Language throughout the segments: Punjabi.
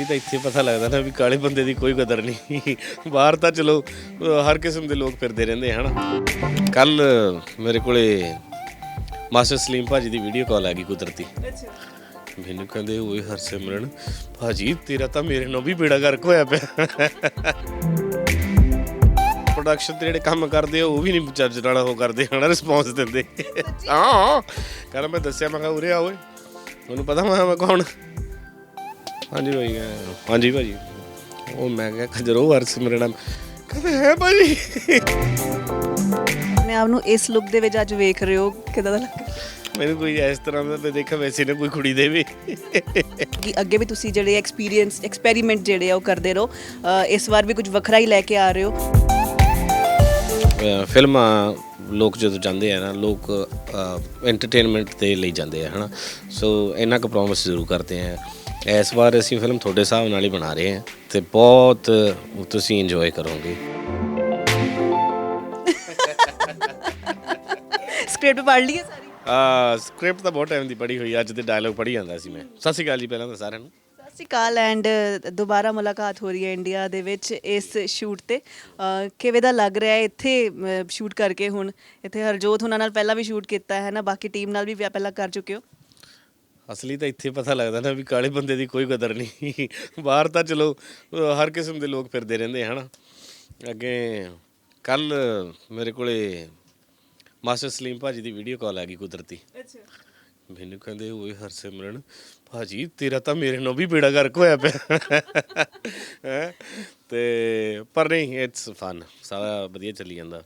ਅਸਲੀ ਤਾਂ ਇੱਥੇ ਪਤਾ ਲੱਗਦਾ ਨਾ ਵੀ ਕਾਲੇ ਬੰਦੇ ਦੀ ਕੋਈ ਕਦਰ ਨਹੀਂ। ਬਾਹਰ ਤਾਂ ਚਲੋ ਹਰ ਕਿਸਮ ਦੇ ਲੋਕ ਫਿਰਦੇ ਰਹਿੰਦੇ ਹਨ। ਕੱਲ ਮੇਰੇ ਕੋਲੇ ਮਾਸਟਰ ਸਲੀਮ ਭਾਜੀ ਦੀ ਵੀਡੀਓ ਕਾਲ ਆ ਗਈ ਕੁਦਰਤੀ। ਅੱਛਾ ਮੈਨੂੰ ਕਹਿੰਦੇ ਓਏ ਹਰਸਿਮਰਨ ਭਾਜੀ ਤੇਰਾ ਤਾਂ ਮੇਰੇ ਨਾਲ ਵੀ ਬੇੜਾ ਗਰਕ ਹੋਇਆ ਪਿਆ। ਪ੍ਰੋਡਕਸ਼ਨ ਤੇ ਜਿਹੜੇ ਕੰਮ ਕਰਦੇ ਉਹ ਵੀ ਨਹੀਂ ਚੱਜ ਨਾਲ ਉਹ ਕਰਦੇ ਹਨਾ ਰਿਸਪੌਂਸ ਦਿੰਦੇ। ਹਾਂ ਕੱਲ ਮੈਂ ਦੱਸਿਆ ਮੈਂ ਕਿਹਾ ਉਰੇ ਆ ਓਏ ਤੁਹਾਨੂੰ ਪਤਾ ਮੈਂ ਮੈਂ ਕੌਣ? ਹਾਂਜੀ ਭਾਈ ਹਾਂਜੀ ਭਾਜੀ। ਉਹ ਮੈਂ ਕਿਹਾ ਖਜਰੋ ਹਰਸਿਮਰਨ ਕਹਿੰਦੇ ਹੈ ਭਾਜੀ। ਆਪਣੇ ਆਪ ਨੂੰ ਇਸ ਲੁੱਕ ਦੇ ਵਿੱਚ ਅੱਜ ਵੇਖ ਰਹੇ ਹੋ ਕਿਦਾਂ ਦਾ ਲੱਗ ਮੈਨੂੰ ਕੋਈ ਇਸ ਤਰ੍ਹਾਂ ਦਾ ਮੈਂ ਦੇਖਿਆ ਵੈਸੇ ਨਾ ਕੋਈ ਕੁੜੀ ਦੇ ਵੀ। ਕਿ ਅੱਗੇ ਵੀ ਤੁਸੀਂ ਜਿਹੜੇ ਐਕਸਪੀਰੀਅੰਸ ਐਕਸਪੈਰੀਮੈਂਟ ਜਿਹੜੇ ਆ ਉਹ ਕਰਦੇ ਰਹੋ। ਅ, ਇਸ ਵਾਰ ਵੀ ਕੁਝ ਵੱਖਰਾ ਹੀ ਲੈ ਕੇ ਆ ਰਹੇ ਹੋ। ਅਹ ਫਿਲਮਾਂ ਲੋਕ ਜਦੋਂ ਜਾਂਦੇ ਆ ਨਾ ਲੋਕ ਐਂਟਰਟੇਨਮੈਂਟ ਦੇ ਲਈ ਜਾਂਦੇ ਆ ਹਨਾ। ਸੋ ਇਹਨਾਂ ਕੁ ਪ੍ਰੋਮਿਸ ਜ਼ਰੂਰ ਕਰਦੇ ਆ। ਇਸ ਵਾਰ ਅਸੀਂ ਫਿਲਮ ਤੁਹਾਡੇ ਹਿਸਾਬ ਨਾਲ ਹੀ ਬਣਾ ਰਹੇ ਹਾਂ ਤੇ ਬਹੁਤ ਤੁਸੀਂ ਇੰਜੋਏ ਕਰੋਗੇ। ਸਕ੍ਰਿਪਟ ਪੜ੍ਹ ਲਈ ਹੈ ਸਾਰੀ। ਆ ਸਕ੍ਰਿਪਟ ਤਾਂ ਬਹੁਤ ਟਾਈਮ ਦੀ ਪੜ੍ਹੀ ਹੋਈ ਅੱਜ ਤੇ ਡਾਇਲੌਗ ਪੜ੍ਹੀ ਜਾਂਦਾ ਸੀ ਮੈਂ। ਸਤਿ ਸ਼੍ਰੀ ਅਕਾਲ ਜੀ ਪਹਿਲਾਂ ਤਾਂ ਸਾਰਿਆਂ ਨੂੰ। ਸਤਿ ਸ਼੍ਰੀ ਅਕਾਲ ਐਂਡ ਦੁਬਾਰਾ ਮੁਲਾਕਾਤ ਹੋ ਰਹੀ ਹੈ ਇੰਡੀਆ ਦੇ ਵਿੱਚ ਇਸ ਸ਼ੂਟ ਤੇ। ਕਿਵੇਂ ਦਾ ਲੱਗ ਰਿਹਾ ਹੈ ਇੱਥੇ ਸ਼ੂਟ ਕਰਕੇ ਹੁਣ? ਇੱਥੇ ਹਰਜੋਤ ਉਹਨਾਂ ਨਾਲ ਪਹਿਲਾਂ ਵੀ ਸ਼ੂਟ ਕੀਤਾ ਹੈ ਨਾ? ਬਾਕੀ ਟੀਮ ਨਾਲ ਵੀ ਪਹਿਲਾਂ ਕਰ ਚੁੱਕੇ ਹੋ? ਅਸਲੀ ਤਾਂ ਇੱਥੇ ਪਤਾ ਲੱਗਦਾ ਨਾ ਵੀ ਕਾਲੇ ਬੰਦੇ ਦੀ ਕੋਈ ਕਦਰ ਨਹੀਂ। ਬਾਹਰ ਤਾਂ ਚਲੋ ਹਰ ਕਿਸਮ ਦੇ ਲੋਕ ਫਿਰਦੇ ਰਹਿੰਦੇ ਹਨ। ਅੱਗੇ ਕੱਲ ਮੇਰੇ ਕੋਲੇ ਮਾਸਟਰ ਸਲੀਮ ਭਾਜੀ ਦੀ ਵੀਡੀਓ ਕਾਲ ਆ ਗਈ ਕੁਦਰਤੀ। ਅੱਛਾ। ਮੈਨੂੰ ਕਹਿੰਦੇ ਓਏ ਹਰਸਿਮਰਨ ਭਾਜੀ ਤੇਰਾ ਤਾਂ ਮੇਰੇ ਨਾਲ ਵੀ ਬੇੜਾ ਗਰਕ ਹੋਇਆ ਪਿਆ। ਹੈਂ? ਤੇ ਪਰ ਨਹੀਂ ਇਟਸ ਫਨ ਸਾਰਾ ਵਧੀਆ ਚੱਲੀ ਜਾਂਦਾ।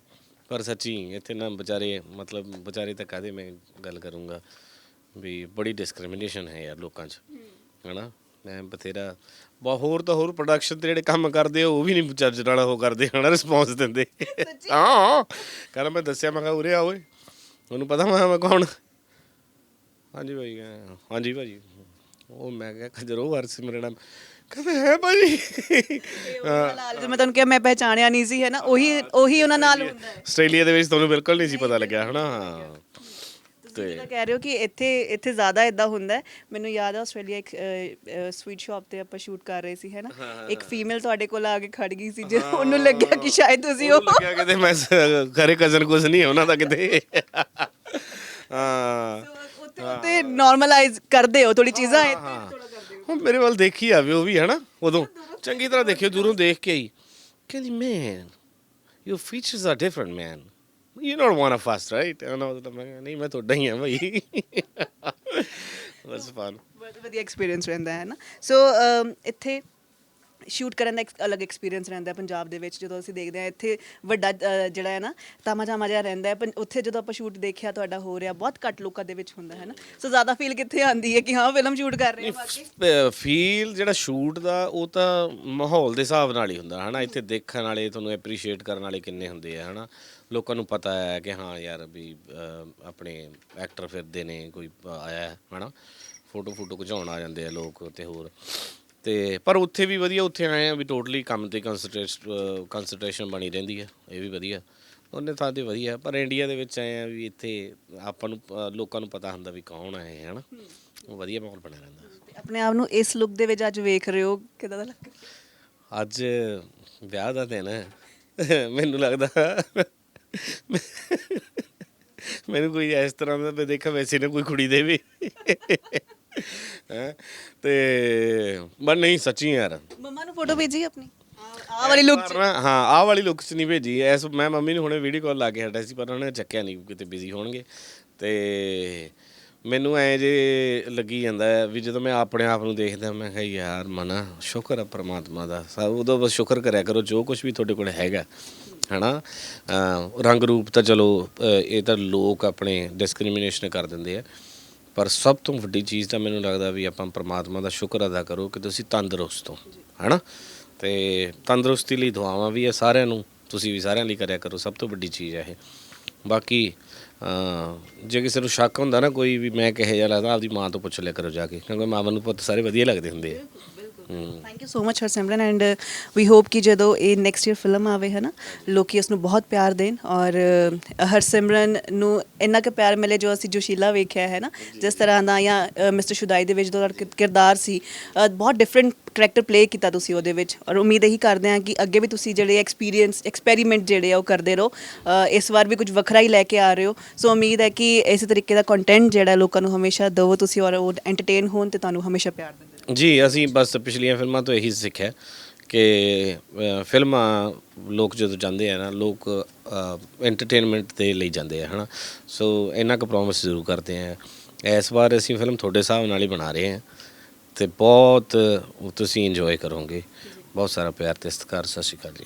ਪਰ ਸੱਚੀ ਇੱਥੇ ਨਾ ਵਿਚਾਰੇ ਮਤਲਬ ਵਿਚਾਰੇ ਤਾਂ ਕਾਹਦੇ ਮੈਂ ਗੱਲ ਕਰੂੰਗਾ? ਵੀ ਬੜੀ ਡਿਸਕ੍ਰਿਮੀਨੇਸ਼ਨ ਹੈ ਯਾਰ ਲੋਕਾਂ 'ਚ ਹਨਾ? ਮੈਂ ਬਥੇਰਾ ਬਹੁਤ ਹੋਰ ਤਾਂ ਹੋਰ ਪ੍ਰੋਡਕਸ਼ਨ ਤੇ ਜਿਹੜੇ ਕੰਮ ਕਰਦੇ ਆ ਉਹ ਵੀ ਨਹੀਂ ਚੱਜ ਨਾਲ ਉਹ ਕਰਦੇ ਹਨਾ ਰਿਸਪੌਂਸ ਦਿੰਦੇ। ਹਾਂ। ਕੱਲ ਮੈਂ ਦੱਸਿਆ ਮੈਂ ਕਿਹਾ ਉਰੇ ਆ ਓਏ ਤੁਹਾਨੂੰ ਪਤਾ ਮੈਂ ਮੈਂ ਕੌਣ? ਹਾਂਜੀ ਭਾਈ ਹਾਂਜੀ ਭਾਜੀ ਉਹ ਮੈਂ ਕਿਹਾ ਖਜਰੋ ਹਰਸਿਮਰਨ ਕਹਿੰਦੇ ਹੈ ਭਾਜੀ ਉਹਨਾਂ ਜਦੋਂ ਮੈਂ ਤੁਹਾਨੂੰ ਕਿਹਾ ਮੈਂ ਪਹਿਚਾਣਿਆ ਨਹੀਂ ਸੀ ਹੈ ਨਾ? ਉਹੀ ਉਹੀ ਉਹਨਾਂ ਨਾਲ ਹੁੰਦਾ ਹੈ ਆਸਟ੍ਰੇਲੀਆ ਦੇ ਵਿੱਚ ਤੁਹਾਨੂੰ ਬਿਲਕੁਲ ਨਹੀਂ ਸੀ ਪਤਾ ਲੱਗਿਆ ਹਨਾ? ਤੁਸੀਂ ਜਿੱਦਾਂ ਕਹਿ ਰਹੇ ਹੋ ਕਿ ਇੱਥੇ ਇੱਥੇ ਜ਼ਿਆਦਾ ਇਦਾਂ ਹੁੰਦਾ ਹੈ। ਮੈਨੂੰ ਯਾਦ ਆ ਆਸਟ੍ਰੇਲੀਆ ਇੱਕ ਸਵੀਟ ਸ਼ਾਪ ਤੇ ਆਪਾਂ ਸ਼ੂਟ ਕਰ ਰਹੇ ਸੀ ਹੈ ਨਾ? ਇੱਕ ਫੀਮੇਲ ਤੁਹਾਡੇ ਕੋਲ ਆ ਕੇ ਖੜ ਗਈ ਸੀ ਜਦੋਂ ਉਹਨੂੰ ਲੱਗਿਆ ਕਿ ਸ਼ਾਇਦ ਤੁਸੀਂ ਉਹ ਲੱਗਿਆ ਕਿਤੇ ਮੈਂ ਸ- ਘਰੇ ਕਜ਼ਨ ਕੁਝ ਨਹੀਂ ਉਹਨਾਂ ਦਾ ਕਿਤੇ। ਹਾਂ। ਉੱਥੇ ਉੱਥੇ ਨਾਰਮਲਾਈਜ਼ ਕਰਦੇ ਹੋ ਥੋੜੀ ਚੀਜ਼ਾਂ ਇੱਥੇ? ਥੋੜਾ ਕਰਦੇ ਹੋ। ਹੁਣ ਮੇਰੇ ਵੱਲ ਦੇਖੀ ਆਵੇ ਉਹ ਵੀ ਹਨਾ ਉਦੋਂ। ਚੰਗੀ ਤਰ੍ਹਾਂ ਦੇਖਿਓ ਦੂਰੋਂ ਦੇਖ ਕੇ ਹੀ ਕਹਿੰਦੀ man your features are different man you not one of us right ਉਹਨਾਂ ਦਾ ਮੈਂ ਕਿਹਾ, ਨਹੀਂ ਮੈਂ ਤੁਹਾਡਾ ਹੀ ਹਾਂ ਭਾਈ ਬਸ ਫਨ ਬਹੁਤ ਵਧੀਆ ਐਕਸਪੀਰੀਅੰਸ ਰਹਿੰਦਾ ਹੈ ਨਾ ਸੋ ਇੱਥੇ ਸ਼ੂਟ ਕਰਨ ਦਾ ਇੱਕ ਅਲੱਗ ਐਕਸਪੀਰੀਅੰਸ ਰਹਿੰਦਾ ਹੈ ਪੰਜਾਬ ਦੇ ਵਿੱਚ ਜਦੋਂ ਅਸੀਂ ਦੇਖਦੇ ਹਾਂ ਇੱਥੇ ਵੱਡਾ ਅ, ਜਿਹੜਾ ਹੈ ਨਾ ਤਾਮਾ ਜਾਮਾ ਜਿਹਾ ਰਹਿੰਦਾ ਹੈ ਪਰ ਉੱਥੇ ਜਦੋਂ ਆਪਾਂ ਸ਼ੂਟ ਦੇਖਿਆ ਤੁਹਾਡਾ ਹੋ ਰਿਹਾ ਬਹੁਤ ਘੱਟ ਲੋਕਾਂ ਦੇ ਵਿੱਚ ਹੁੰਦਾ ਹੈ ਨਾ? ਸੋ ਜ਼ਿਆਦਾ ਫੀਲ ਕਿੱਥੇ ਆਉਂਦੀ ਹੈ ਕਿ ਹਾਂ ਫਿਲਮ ਸ਼ੂਟ ਕਰ ਰਹੇ ਹਾਂ ਬਾਕੀ? ਫੀਲ ਜਿਹੜਾ ਸ਼ੂਟ ਦਾ ਉਹ ਤਾਂ ਮਾਹੌਲ ਦੇ ਹਿਸਾਬ ਨਾਲ ਹੀ ਹੁੰਦਾ ਹਨਾ? ਇੱਥੇ ਦੇਖਣ ਵਾਲੇ ਤੁਹਾਨੂੰ ਐਪਰੀਸ਼ੀਏਟ ਕਰਨ ਵਾਲੇ ਕਿੰਨੇ ਹੁੰਦੇ ਆ ਹਨਾ? ਲੋਕਾਂ ਨੂੰ ਪਤਾ ਹੈ ਕਿ ਹਾਂ ਯਾਰ ਵੀ ਅਹ, ਆਪਣੇ ਐਕਟਰ ਫਿਰਦੇ ਨੇ ਕੋਈ ਆਇਆ ਹੈ ਹਨਾ? ਫੋਟੋ ਫੋਟੋ ਖਿਚਾਉਣ ਆ ਜਾਂਦੇ ਆ ਲੋਕ ਤੇ ਹੋਰ। ਤੇ ਪਰ ਉੱਥੇ ਵੀ ਵਧੀਆ ਉੱਥੇ ਆਏ ਆ ਵੀ ਟੋਟਲੀ ਕੰਮ ਤੇ ਕਨਸੈਂਟਰੇਸ਼ਨ ਬਣੀ ਰਹਿੰਦੀ ਹੈ ਇਹ ਵੀ ਵਧੀਆ। ਉਹਨੇ ਥਾਂ ਤੇ ਵਧੀਆ ਪਰ ਇੰਡੀਆ ਦੇ ਵਿੱਚ ਆਏ ਆ ਵੀ ਇੱਥੇ ਆਪਾਂ ਨੂੰ ਲੋਕਾਂ ਨੂੰ ਪਤਾ ਹੁੰਦਾ ਵੀ ਕੌਣ ਆਏ ਹਨਾ? ਉਹ ਵਧੀਆ ਮਾਹੌਲ ਬਣਿਆ ਰਹਿੰਦਾ। ਆਪਣੇ ਆਪ ਨੂੰ ਇਸ ਲੁੱਕ ਦੇ ਵਿੱਚ ਅੱਜ ਵੇਖ ਰਹੇ ਹੋ ਕਿਦਾਂ ਦਾ ਲੱਗ ਅੱਜ ਵਿਆਹ ਦਾ ਦਿਨ ਹੈ। ਮੈਨੂੰ ਲੱਗਦਾ ਮੈਨੂੰ ਕੋਈ ਇਸ ਤਰ੍ਹਾਂ ਦਾ ਮੈਂ ਦੇਖਿਆ ਵੈਸੇ ਨਾ ਕੋਈ ਕੁੜੀ ਦੇ ਵੀ। ਹੈਂ? ਤੇ ਪਰ ਨਹੀਂ ਸੱਚੀ ਯਾਰ। ਮੰਮਾ ਨੂੰ ਫੋਟੋ ਭੇਜੀ ਆਪਣੀ? ਆਹ ਵਾਲੀ ਲੁੱਕ ਪਰ ਨਾ, ਹਾਂ ਆਹ ਵਾਲੀ ਲੁੱਕ ਚ ਨਹੀਂ ਭੇਜੀ। ਐਸ ਮੈਂ ਮੰਮੀ ਨੂੰ ਹੁਣੇ ਵੀਡੀਓ ਕਾਲ ਲਾ ਕੇ ਹਟਿਆ ਸੀ ਪਰ ਉਹਨੇ ਚੱਕਿਆ ਨਹੀਂ ਕਿਤੇ ਬਿਜ਼ੀ ਹੋਣਗੇ। ਤੇ ਮੈਨੂੰ ਐ ਜੇ ਲੱਗੀ ਜਾਂਦਾ ਹੈ ਵੀ ਜਦੋਂ ਮੈਂ ਆਪਣੇ ਆਪ ਨੂੰ ਦੇਖਦਾ ਮੈਂ ਕਿਹਾ ਯਾਰ ਮਨਾ ਸ਼ੁਕਰ ਹੈ ਪ੍ਰਮਾਤਮਾ ਦਾ। ਸਭ ਉਦੋਂ ਬਸ ਸ਼ੁਕਰ ਕਰਿਆ ਕਰੋ ਜੋ ਕੁਝ ਵੀ ਤੁਹਾਡੇ ਕੋਲ ਹੈਗਾ ਹਨਾ? ਅਹ ਰੰਗ ਰੂਪ ਤਾਂ ਚਲੋ ਇਹ ਤਾਂ ਲੋਕ ਆਪਣੇ ਡਿਸਕ੍ਰਿਮੀਨੇਸ਼ਨ ਕਰ ਦਿੰਦੇ ਆ। ਪਰ ਸਭ ਤੋਂ ਵੱਡੀ ਚੀਜ਼ ਤਾਂ ਮੈਨੂੰ ਲੱਗਦਾ ਵੀ ਆਪਾਂ ਪ੍ਰਮਾਤਮਾ ਦਾ ਸ਼ੁਕਰ ਅਦਾ ਕਰੋ ਕਿ ਤੁਸੀਂ ਤੰਦਰੁਸਤ ਹੋ, ਹਨਾ? ਤੇ ਤੰਦਰੁਸਤੀ ਲਈ ਦੁਆਵਾਂ ਵੀ ਹੈ ਸਾਰਿਆਂ ਨੂੰ, ਤੁਸੀਂ ਵੀ ਸਾਰਿਆਂ ਲਈ ਕਰਿਆ ਕਰੋ, ਸਭ ਤੋਂ ਵੱਡੀ ਚੀਜ਼ ਹੈ ਇਹ। ਬਾਕੀ ਜੇ ਕਿਸੇ ਨੂੰ ਸ਼ੱਕ ਹੁੰਦਾ ਨਾ ਕੋਈ ਵੀ ਮੈਂ ਕਿਹੋ ਜਿਹਾ ਲੱਗਦਾ, ਆਪਦੀ ਮਾਂ ਤੋਂ ਪੁੱਛ ਲਿਆ ਕਰੋ ਜਾ ਕੇ, ਕਿਉਂਕਿ ਮਾਂ ਨੂੰ ਪੁੱਤ ਸਾਰੇ ਵਧੀਆ ਲੱਗਦੇ ਹੁੰਦੇ ਆ। Thank you so much Harsimran and we hope ਕਿ ਜਦੋਂ ਇਹ ਨੈਕਸਟ ਈਅਰ ਫਿਲਮ ਆਵੇ ਹੈ ਨਾ ਲੋਕੀ ਇਸ ਨੂੰ ਬਹੁਤ ਪਿਆਰ ਦੇਣ ਔਰ ਹਰਸਿਮਰਨ ਨੂੰ ਇੰਨਾ ਕੁ ਪਿਆਰ ਮਿਲੇ ਜੋ ਅਸੀਂ ਜੋਸ਼ੀਲਾ ਵੇਖਿਆ ਹੈ ਨਾ ਜਿਸ ਤਰ੍ਹਾਂ ਦਾ ਜਾਂ ਮਿਸਟਰ ਸ਼ੁਦਾਈ ਦੇ ਵਿੱਚ ਕਿ- ਕਿਰਦਾਰ ਸੀ ਅ, ਬਹੁਤ ਡਿਫਰੈਂਟ ਕਰੈਕਟਰ ਪਲੇ ਕੀਤਾ ਤੁਸੀਂ ਉਹਦੇ ਵਿੱਚ ਔਰ ਉਮੀਦ ਇਹੀ ਕਰਦੇ ਹਾਂ ਕਿ ਅੱਗੇ ਵੀ ਤੁਸੀਂ ਜਿਹੜੇ ਐਕਸਪੀਰੀਅੰਸ ਐਕਸਪੈਰੀਮੈਂਟ ਜਿਹੜੇ ਆ ਉਹ ਕਰਦੇ ਰਹੋ ਅ, ਇਸ ਵਾਰ ਵੀ ਕੁਝ ਵੱਖਰਾ ਹੀ ਲੈ ਕੇ ਆ ਰਹੇ ਹੋ। ਸੋ ਉਮੀਦ ਹੈ ਕਿ ਇਸੇ ਤਰੀਕੇ ਦਾ ਕੰਟੈਂਟ ਜਿਹੜਾ ਲੋਕਾਂ ਨੂੰ ਹਮੇਸ਼ਾ ਦਿਓ ਤੁਸੀਂ ਔਰ ਉਹ ਐਂਟਰਟੇਨ ਹੋਣ ਤੇ ਤੁਹਾਨੂੰ ਹਮੇਸ਼ਾ ਪਿਆਰ ਦਿੰਦੇ ਜੀ ਅਸੀਂ ਬਸ ਪਿਛਲੀਆਂ ਫਿਲਮਾਂ ਤੋਂ ਇਹੀ ਸਿੱਖਿਆ ਕਿ ਫਿਲਮਾਂ ਲੋਕ ਜਦੋਂ ਜਾਂਦੇ ਆ ਨਾ ਲੋਕ ਐਂਟਰਟੇਨਮੈਂਟ ਦੇ ਲਈ ਜਾਂਦੇ ਆ ਹਨਾ? ਸੋ ਇਹਨਾਂ ਕੁ ਪ੍ਰੋਮਿਸ ਜ਼ਰੂਰ ਕਰਦੇ ਆ। ਇਸ ਵਾਰ ਅਸੀਂ ਫਿਲਮ ਤੁਹਾਡੇ ਹਿਸਾਬ ਨਾਲ ਹੀ ਬਣਾ ਰਹੇ ਹਾਂ ਤੇ ਬਹੁਤ ਤੁਸੀਂ ਇੰਜੋਏ ਕਰੋਗੇ। ਬਹੁਤ ਸਾਰਾ ਪਿਆਰ ਤੇ ਸਤਿਕਾਰ ਸਤਿ ਸ਼੍ਰੀ ਅਕਾਲ ਜੀ।